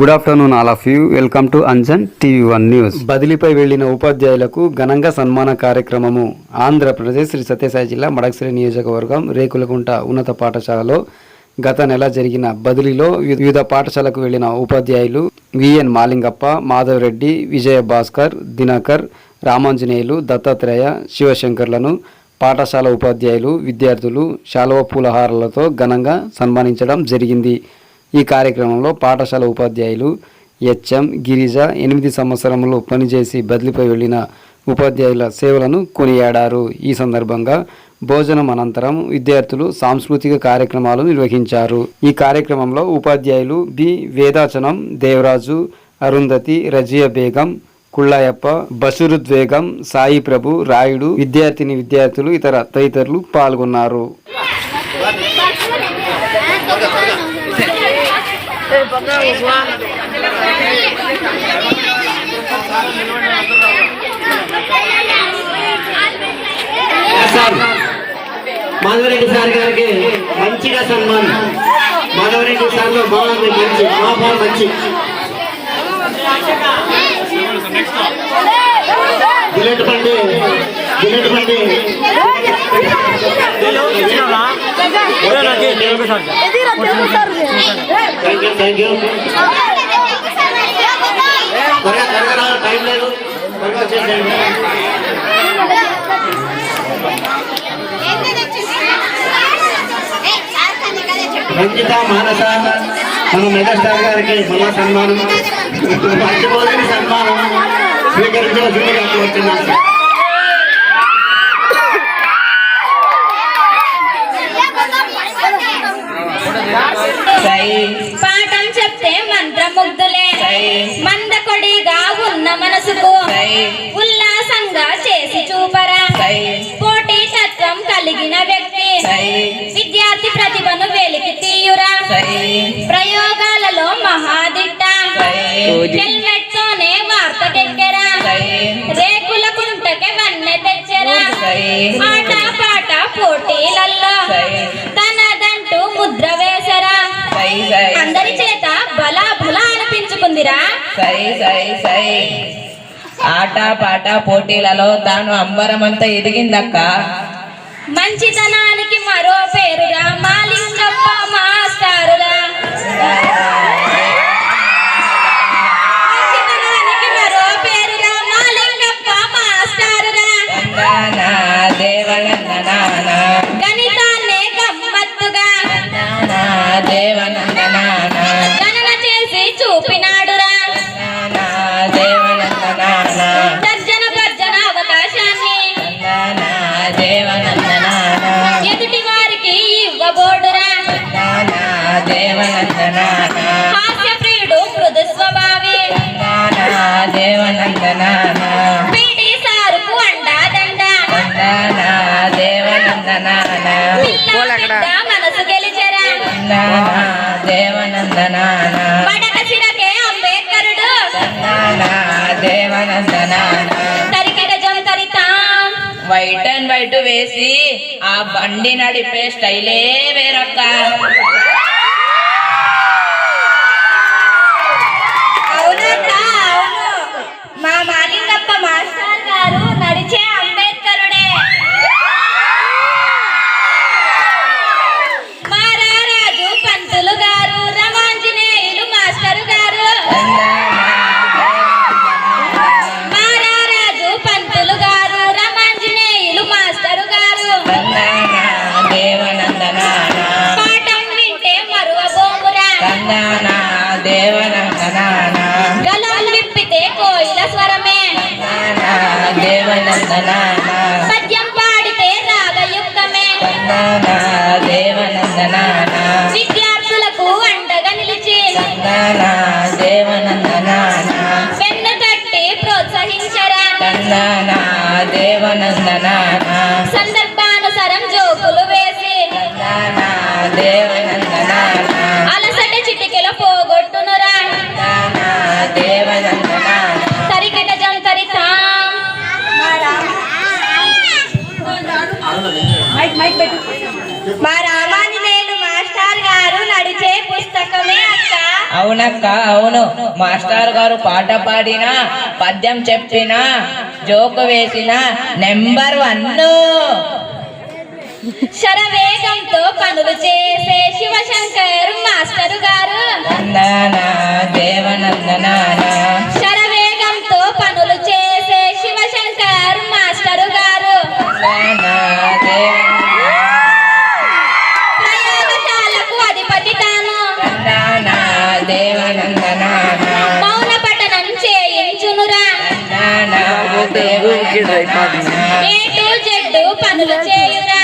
Good afternoon all of you welcome to Anjan TV one news బదిలీపై వెళ్ళిన ఉపాధ్యాయులకు ఘనంగా సన్మాన కార్యక్రమము. ఆంధ్రప్రదేశ్ శ్రీ సత్యసాయి జిల్లా మడక్సిరి నియోజకవర్గం రేకులకుంట ఉన్నత పాఠశాలలో గత నెల జరిగిన బదిలీలో వి- వివిధ పాఠశాలకు వెళ్ళిన ఉపాధ్యాయులు విఎన్ మాలింగప్ప మాధవరెడ్డి విజయ భాస్కర్ దినకర్ రామాంజనేయులు దత్తాత్రేయ శివశంకర్లను పాఠశాల ఉపాధ్యాయులు విద్యార్థులు శాలవ పూలహారాలతో ఘనంగా సన్మానించడం జరిగింది. ఈ కార్యక్రమంలో పాఠశాల ఉపాధ్యాయులు హెచ్ఎం గిరిజ ఎనిమిది సంవత్సరంలో పనిచేసి బదిలీపై వెళ్ళిన ఉపాధ్యాయుల సేవలను కొనియాడారు. ఈ సందర్భంగా భోజనం అనంతరం విద్యార్థులు సాంస్కృతిక కార్యక్రమాలు నిర్వహించారు. ఈ కార్యక్రమంలో ఉపాధ్యాయులు బి వేదాచనం దేవరాజు అరుంధతి రజియా బేగం కుళ్ళాయప్ప బసురుద్వేగం సాయి ప్రభు రాయుడు విద్యార్థిని విద్యార్థులు ఇతర తదితరులు పాల్గొన్నారు సార్ మాధవరెడ్డి సార్ గారికి మంచిగా సన్మానం మాధవరెడ్డి సార్లో బాగుంది మంచి మా మంచి బుల్లెట్ బండి బుల్లెట్ బండి టైం లేదు రంజిత మానస మన మెగాస్టార్ గారికి మళ్ళా సన్మానం. మర్చిపోలేని సన్మానం. స్వీకరించవలసిందిగా కోరుతున్నాను పాఠం చెప్తే మంత్రముగ్ధులే. మందకొడిగా ఉన్న మనసుకు ఉల్లాసంగా చేసి చూపరా. పోటీ తత్వం కలిగిన వ్యక్తి. విద్యార్థి ప్రతిభను వెలికి తీయురా. ప్రయోగాలలో మహాదిట్ట. హెల్మెట్ తోనే వార్తకెక్కెరా రేకుల కుంటకి వన్నె తెచ్చరా. ఆట పాట పోటీలల్లో. అందరి చేత బలా బలా అనిపించుకుందిరా. సై సై సై ఆట పాట పోటీలలో తాను అంబరమంతా ఎదిగిందక్క. మంచితనానికి మరో పేరురా మాలింగప్ప మాస్టారురా మంచితనానికి మరో పేరురా మాలింగప్ప మాస్టారురా దేవనందనాన. అంబేద్కరుడు. దేవనందనాన. తరికెడ జంతరితాం. వైట్ అండ్ వైట్ వేసి ఆ బండి నడిపే స్టైలే వేరొక్క. దేవనందనాన. గలం విప్పితే కోయిల స్వరమే. దేవనందనాన. పద్యం పాడితే రాగయుక్తమే. తందన దేవనందనాన. విద్యార్థులకు అండగా నిలిచి. దేవనందనాన. వెన్ను తట్టి ప్రోత్సహించరా. తందన దేవనందనాన. సందర్భానుసారం అవునక్క అవును. మాస్టర్ గారు పాట పాడినా పద్యం చెప్పినా జోకు వేసిన నెంబర్ వన్ శరవేగంతో పనులు చేసే శివశంకర్ మాస్టర్ గారు. నందనా దేవనందనానా కిడ్స్ అయిపోతుంది పనులు చేయురా